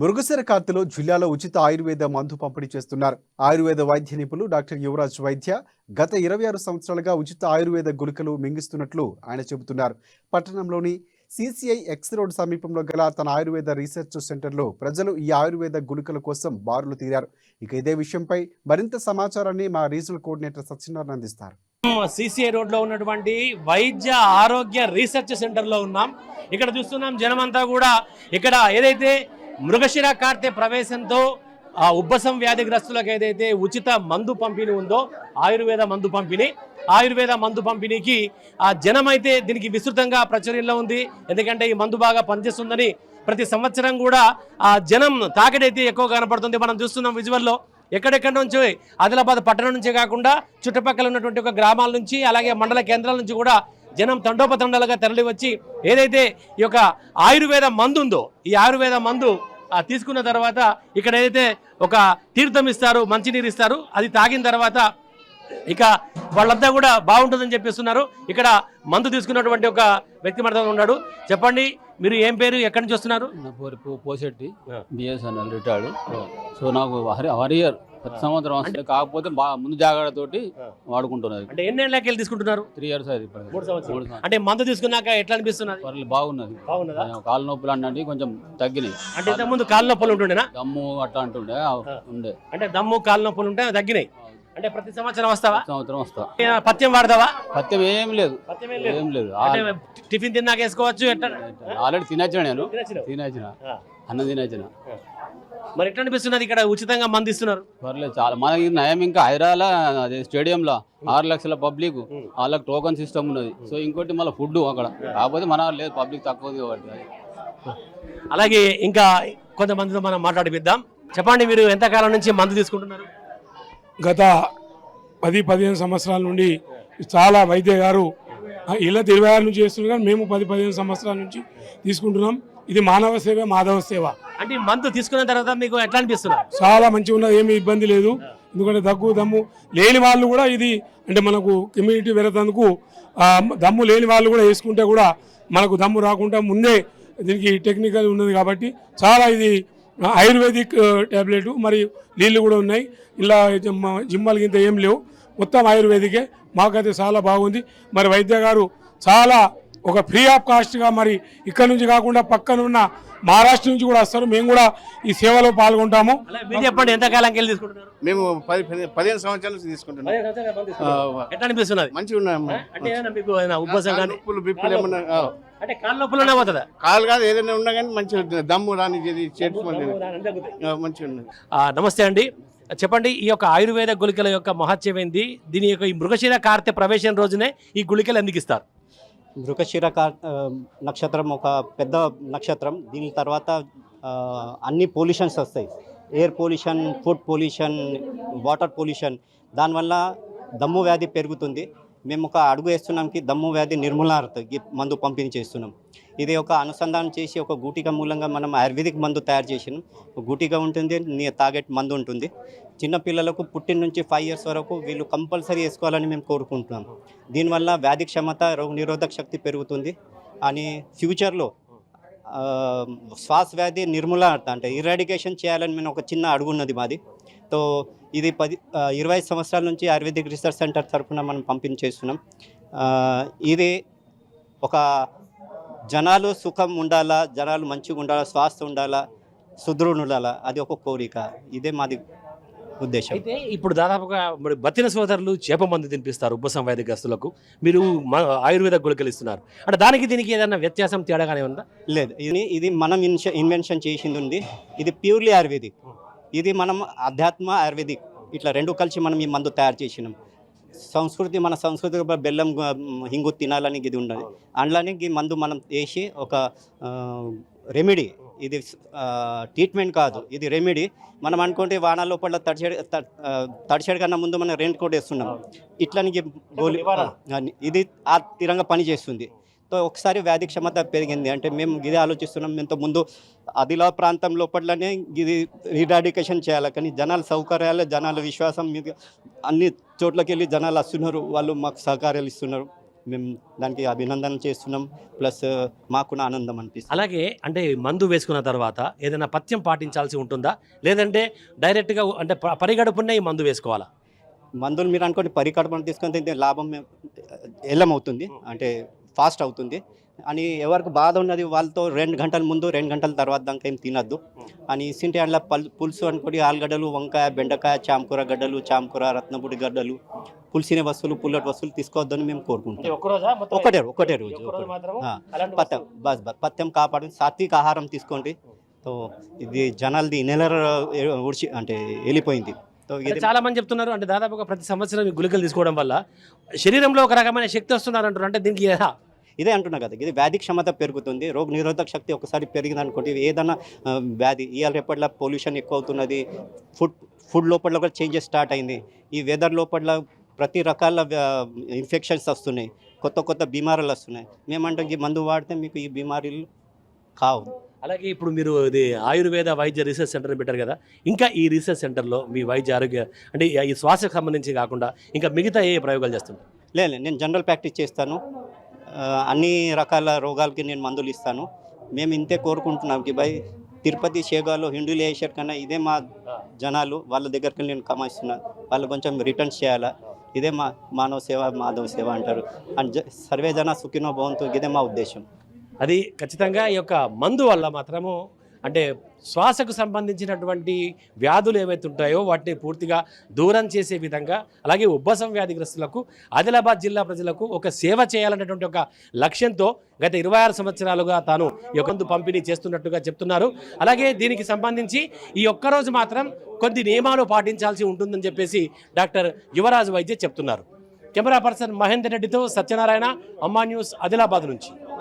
మురుగుసెర కార్తెలో జిల్లాలో ఉచిత ఆయుర్వేద మందు పంపిణీ చేస్తున్నారు. ఆయుర్వేద వైద్య నిపుణులు డాక్టర్ యువరాజ్ వైద్య గత ఇరవై ఆరు సంవత్సరాలుగా ఉచిత ఆయుర్వేద గుళికలు మింగిస్తున్నట్లు ఆయన చెబుతున్నారు. పట్టణంలోని సిసిఐ ఎక్స్ రోడ్ సమీపంలో గల తన ఆయుర్వేద రీసెర్చ్ సెంటర్లో ప్రజలు ఈ ఆయుర్వేద గుళికల కోసం బారులు తీరారు. ఇక ఇదే విషయంపై మరింత సమాచారాన్ని మా రీజనల్ కోఆర్డినేటర్ సత్యనారాయణ అందిస్తారు. సిసిఐ రోడ్లో ఉన్నటువంటి వైద్య ఆరోగ్య రీసెర్చ్ సెంటర్లో ఉన్నాం. ఇక్కడ చూస్తున్నాం జనమంతా కూడా ఇక్కడ ఏదైతే మృగశిర కార్తె ప్రవేశంతో ఆ ఉబ్బసం వ్యాధిగ్రస్తులకు ఏదైతే ఉచిత మందు పంపిణీ ఉందో ఆయుర్వేద మందు పంపిణీ ఆయుర్వేద మందు పంపిణీకి ఆ జనం అయితే దీనికి విస్తృతంగా ప్రచుర్యంలో ఉంది. ఎందుకంటే ఈ మందు బాగా పనిచేస్తుందని ప్రతి సంవత్సరం కూడా ఆ జనం తాకిడైతే ఎక్కువ కనపడుతుంది. మనం చూస్తున్నాం విజువల్లో ఎక్కడెక్కడి నుంచి ఆదిలాబాద్ పట్టణం నుంచే కాకుండా చుట్టుపక్కల ఉన్నటువంటి ఒక గ్రామాల నుంచి అలాగే మండల కేంద్రాల నుంచి కూడా జనం తండోపతండాలుగా తరలి వచ్చి ఏదైతే ఈ యొక్క ఆయుర్వేద మందు ఉందో ఈ ఆయుర్వేద మందు తీసుకున్న తర్వాత ఇక్కడ ఏదైతే ఒక తీర్థం ఇస్తారు మంచినీరు ఇస్తారు అది తాగిన తర్వాత ఇక వాళ్ళంతా కూడా బాగుంటుందని చెప్పిస్తున్నారు. ఇక్కడ మందు తీసుకున్నటువంటి ఒక వ్యక్తి మనతో ఉన్నాడు. చెప్పండి మీరు ఏం పేరు ఎక్కడి నుంచి వస్తున్నారు? నా పేరు పో- పోసెట్టి. బిఎస్ఎన్ఎల్ రిటైర్డ్ సో నాకు హరి హర్ ఇయర్ ప్రతి సంవత్సరం వస్తుంది కాకపోతే ముందు జాగ్రత్తతోటి ఆ. వాడుకుంటున్నది అంటే ఎన్నేళ్ళకి వెళ్ళి తీసుకుంటున్నారు? త్రీ ఇయర్స్ అది. మూడు సంవత్సరాలు. అంటే మందు తీసుకున్నాక ఎట్లా అనిపిస్తున్నది? పర్లేదు బాగున్నది. కాలు నొప్పులు అంటే కొంచెం తగ్గినాయి. అంటే ఇంతకుముందు కాళ్ళ నొప్పులు ఉంటుండేనా? దమ్ము అట్లా అంటుండే. ఉండే. అంటే దమ్ము కాళ్ళ నొప్పులు ఉంటే తగ్గినాయి. అంటే ప్రతి సంవత్సరం వస్తావా? సంవత్సరం వస్తా. ఏ, పథ్యం వాడతావా? పత్యం ఏం లేదు. ఏం లేదు. టిఫిన్ తిన్నాక వేసుకోవచ్చు ఆల్రెడీ తినచ్చిన నేను? తినచ్చిన. అన్నం తినచ్చిన. మరి ఎట్లా అనిపిస్తున్నది ఇక్కడ? ఉచితంగా మంది ఇస్తున్నారు పర్లేదు చాలా. మనకి నయం ఇంకా హైదరాబాద్ అదే స్టేడియంలో ఆరు లక్షల పబ్లిక్. వాళ్ళకి టోకన్ సిస్టమ్ ఉన్నది. సో ఇంకోటి మళ్ళీ ఫుడ్ అక్కడ. కాకపోతే మన లేదు పబ్లిక్ తక్కువ కాబట్టి అలాగే ఇంకా కొంతమందితో మనం మాట్లాడిపిద్దాం. చెప్పండి మీరు ఎంతకాలం నుంచి మందు తీసుకుంటున్నారు? గత పది పదిహేను సంవత్సరాల నుండి చాలా వైద్య గారు ఇలా ఇరవై ఆరు నుంచి చేస్తున్నారు కానీ మేము పది పదిహేను సంవత్సరాల నుంచి తీసుకుంటున్నాం. ఇది మానవ సేవ మాధవ సేవ. అంటే మందు తీసుకున్న తర్వాత మీకు ఎట్లా అనిపిస్తున్నారు? చాలా మంచిగా ఉన్నది ఏమీ ఇబ్బంది లేదు. ఎందుకంటే దగ్గు దమ్ము లేని వాళ్ళు కూడా ఇది అంటే మనకు కమ్యూనిటీ ఆ, దమ్ము లేని వాళ్ళు కూడా వేసుకుంటే కూడా మనకు దమ్ము రాకుండా ముందే దీనికి టెక్నికల్ ఉన్నది కాబట్టి చాలా ఇది ఆయుర్వేదిక్ ట్యాబ్లెట్ మరియు నీళ్ళు కూడా ఉన్నాయి. ఇలా జిమ్- జిమ్మలకి ఇంత ఏం లేవు. మొత్తం ఆయుర్వేదికే. మాకైతే చాలా బాగుంది. మరి వైద్య గారు చాలా ఒక ఫ్రీ ఆఫ్ కాస్ట్గా మరి ఇక్కడ నుంచి కాకుండా పక్కన ఉన్న మహారాష్ట్ర నుంచి కూడా వస్తారు. మేము కూడా ఈ సేవలో పాల్గొంటాము. అలా మీరు చెప్పండి ఎంతకాలంకి వెళ్ళి తీసుకుంటున్నారు? మేము పది పది- పదిహేను సంవత్సరాల నుంచి తీసుకుంటున్నాం. ఎట్లా అనిపిస్తున్నది? మంచిగా ఉన్నాము ఆ? అంటే ఏమైనా మీకు ఏమైనా ఉబ్బసం కానీ? అంటే కాళ్ళ నొప్పులునే పోతుందా? కాలు కాదు ఏదైనా ఉన్నా కానీ మంచిగా దమ్ము రాని చేతి మంచిగా ఉన్నది. నమస్తే అండి. చెప్పండి ఈ యొక్క ఆయుర్వేద గుళికల యొక్క మహత్యం ఏంది? దీని యొక్క ఈ మృగశిర కార్తె ప్రవేశం రోజునే ఈ గుళికలు ఎందుకు ఇస్తారు? మృగశిర కా ఆ, నక్షత్రం ఒక పెద్ద నక్షత్రం. దీని తర్వాత అన్ని పొల్యూషన్స్ వస్తాయి. Air pollution food pollution water pollution. దానివల్ల దమ్ము వ్యాధి పెరుగుతుంది. మేము ఒక అడుగు వేస్తున్నాంకి దమ్ము వ్యాధి నిర్మూలనార్థం మందు పంపిణీ చేస్తున్నాం. ఇది ఒక అనుసంధానం చేసి ఒక గూటిక మూలంగా మనం ఆయుర్వేదిక్ మందు తయారు చేసినాం. గూటిక ఉంటుంది నీ తాగే మందు ఉంటుంది. చిన్నపిల్లలకు పుట్టిన నుంచి ఫైవ్ ఇయర్స్ వరకు వీళ్ళు కంపల్సరీ వేసుకోవాలని మేము కోరుకుంటున్నాం. దీనివల్ల వ్యాధి క్షమత రోగ నిరోధక శక్తి పెరుగుతుంది. అని ఫ్యూచర్లో శ్వాస వ్యాధి నిర్మూలన అంటే ఇరాడికేషన్ చేయాలని మేము ఒక చిన్న అడుగు ఉన్నది మాది. తో ఇది పది ఇరవై సంవత్సరాల నుంచి ఆయుర్వేదిక్ రీసెర్చ్ సెంటర్ తరఫున మనం పంపిణీ చేస్తున్నాం. ఇది ఒక జనాలు సుఖం ఉండాలా జనాలు మంచిగా ఉండాలా శ్వాస ఉండాలా సుదృఢ ఉండాలా అది ఒక కోరిక. ఇదే మాది ఉద్దేశం. అయితే ఇప్పుడు దాదాపుగా మరి బతిన సోదరులు చేప మందు తినిపిస్తారు ఉపసం వ్యాధిగ్రస్తులకు మీరు ఆయుర్వేద గుళికలు ఇస్తున్నారు. అంటే దానికి దీనికి ఏదైనా వ్యత్యాసం తేడాగానే ఉందా? లేదు. ఇది ఇది మనం ఇన్వెన్షన్ చేసింది ఉంది. ఇది ప్యూర్లీ ఆయుర్వేదిక్. ఇది మనం అధ్యాత్మ ఆయుర్వేదిక్. ఇట్లా రెండు కలిసి మనం ఈ మందు తయారు చేసినాం. సంస్కృతి మన సంస్కృతి బెల్లం హింగు తినాలని ఇది ఉండదు. అందులోనే ఈ మందు మనం వేసి ఒక రెమెడీ. ఇది ట్రీట్మెంట్ కాదు. ఇది రెమెడీ. మనం అనుకుంటే వాన లోపల తడిచేడు తడిచేడు కన్నా ముందు మనం రెయిన్ కోట్ వేస్తున్నాం. గోలి. ఆ, ఇది ఆ తీరంగా పనిచేస్తుంది. సో ఒకసారి వ్యాధి క్షమత పెరిగింది. అంటే మేము ఇది ఆలోచిస్తున్నాం. ఇంత ముందు అదిలా ప్రాంతం లోపలనే ఇది రీడాడికేషన్ చేయాలి. కానీ జనాల సౌకర్యాలు జనాల విశ్వాసం మీద అన్ని చోట్లకి వెళ్ళి జనాలు వస్తున్నారు. వాళ్ళు మాకు సహకారాలు ఇస్తున్నారు. మేము దానికి అభినందన చేస్తున్నాం. ప్లస్ మాకు ఆనందం అనిపిస్తుంది. అలాగే అంటే మందు వేసుకున్న తర్వాత ఏదైనా పథ్యం పాటించాల్సి ఉంటుందా? లేదంటే డైరెక్ట్గా అంటే పరిగడుపునే ఈ మందు వేసుకోవాలా? మందులు మీరు అనుకోండి పరికల్పన తీసుకొని లాభం ఎల్లం అవుతుంది అంటే ఫాస్ట్ అవుతుంది. అని ఎవరికి బాధ ఉన్నది వాళ్ళతో రెండు గంటల ముందు రెండు గంటల తర్వాత దాకా ఏం తినద్దు. అని ఇసింటి అందులో పల్ పులుసు అనుకోండి ఆలుగడ్డలు వంకాయ బెండకాయ చామకూర గడ్డలు చామకూర రత్నపుడి గడ్డలు పులిసిన వస్తువులు పుల్లటి వస్తువులు తీసుకోవద్దని మేము కోరుకుంటాం. ఒకటే ఒకటే రోజు పత్యం బస్ బస్ పత్యం కాపాడు సాత్విక ఆహారం తీసుకోండి. సో ఇది జనాలది నెల ఉడిచి అంటే వెళ్ళిపోయింది. సో అంటే ఇది చాలా మంది చెప్తున్నారు అంటే దాదాపుగా ప్రతి సంవత్సరం గుళికలు తీసుకోవడం వల్ల శరీరంలో ఒక రకమైన శక్తి వస్తున్నారు అంటారు అంటే దీనికి? ఇదే అంటున్నా కదా ఇది వ్యాధి క్షమత పెరుగుతుంది రోగ నిరోధక శక్తి ఒకసారి పెరిగింది అనుకోండి ఏదైనా వ్యాధి ఇవాళ రేపట్ల పొల్యూషన్ ఎక్కువ అవుతున్నది ఫుడ్ ఫుడ్ లోపల కూడా చేంజెస్ స్టార్ట్ అయింది ఈ వెదర్ లోపల ప్రతి రకాల ఇన్ఫెక్షన్స్ వస్తున్నాయి కొత్త కొత్త బీమారీలు వస్తున్నాయి మేమంటాం ఈ మందు వాడితే మీకు ఈ బీమారీలు కావు. అలాగే ఇప్పుడు మీరు ఇది ఆయుర్వేద వైద్య రీసెర్చ్ సెంటర్ పెట్టారు కదా ఇంకా ఈ రీసెర్చ్ సెంటర్లో మీ వైద్య ఆరోగ్య అంటే ఈ శ్వాసకు సంబంధించి కాకుండా ఇంకా మిగతా ఏ ప్రయోగాలు చేస్తుంటారు? లేదు నేను జనరల్ ప్రాక్టీస్ చేస్తాను అన్ని రకాల రోగాలకి నేను మందులు ఇస్తాను. మేము ఇంతే కోరుకుంటున్నాం కి భయ్ తిరుపతి షేగాలో హిందువులు వేసారు కన్నా ఇదే మా జనాలు వాళ్ళ దగ్గరికి వెళ్ళి నేను కమాయిస్తున్నా. వాళ్ళు కొంచెం రిటర్న్స్ చేయాలా? ఇదే మా మానవ సేవ మాధవ సేవ అంటారు. అండ్ జ- సర్వే జన సుఖినో భవంతు ఇదే మా ఉద్దేశం. అది ఖచ్చితంగా ఈ యొక్క మందు వల్ల మాత్రము అంటే శ్వాసకు సంబంధించినటువంటి వ్యాధులు ఏవైతే ఉంటాయో వాటిని పూర్తిగా దూరం చేసే విధంగా అలాగే ఉబ్బసం వ్యాధిగ్రస్తులకు ఆదిలాబాద్ జిల్లా ప్రజలకు ఒక సేవ చేయాలనేటువంటి ఒక లక్ష్యంతో గత ఇరవై ఆరు సంవత్సరాలుగా తాను యొక్కందు యొక్క పంపిణీ చేస్తున్నట్టుగా చెప్తున్నారు. అలాగే దీనికి సంబంధించి ఈ ఒక్కరోజు మాత్రం కొన్ని నియమాలు పాటించాల్సి ఉంటుందని చెప్పేసి డాక్టర్ యువరాజు వైద్య చెప్తున్నారు. కెమెరా పర్సన్ మహేందర్ రెడ్డితో సత్యనారాయణ అమ్మా న్యూస్ ఆదిలాబాద్ నుంచి.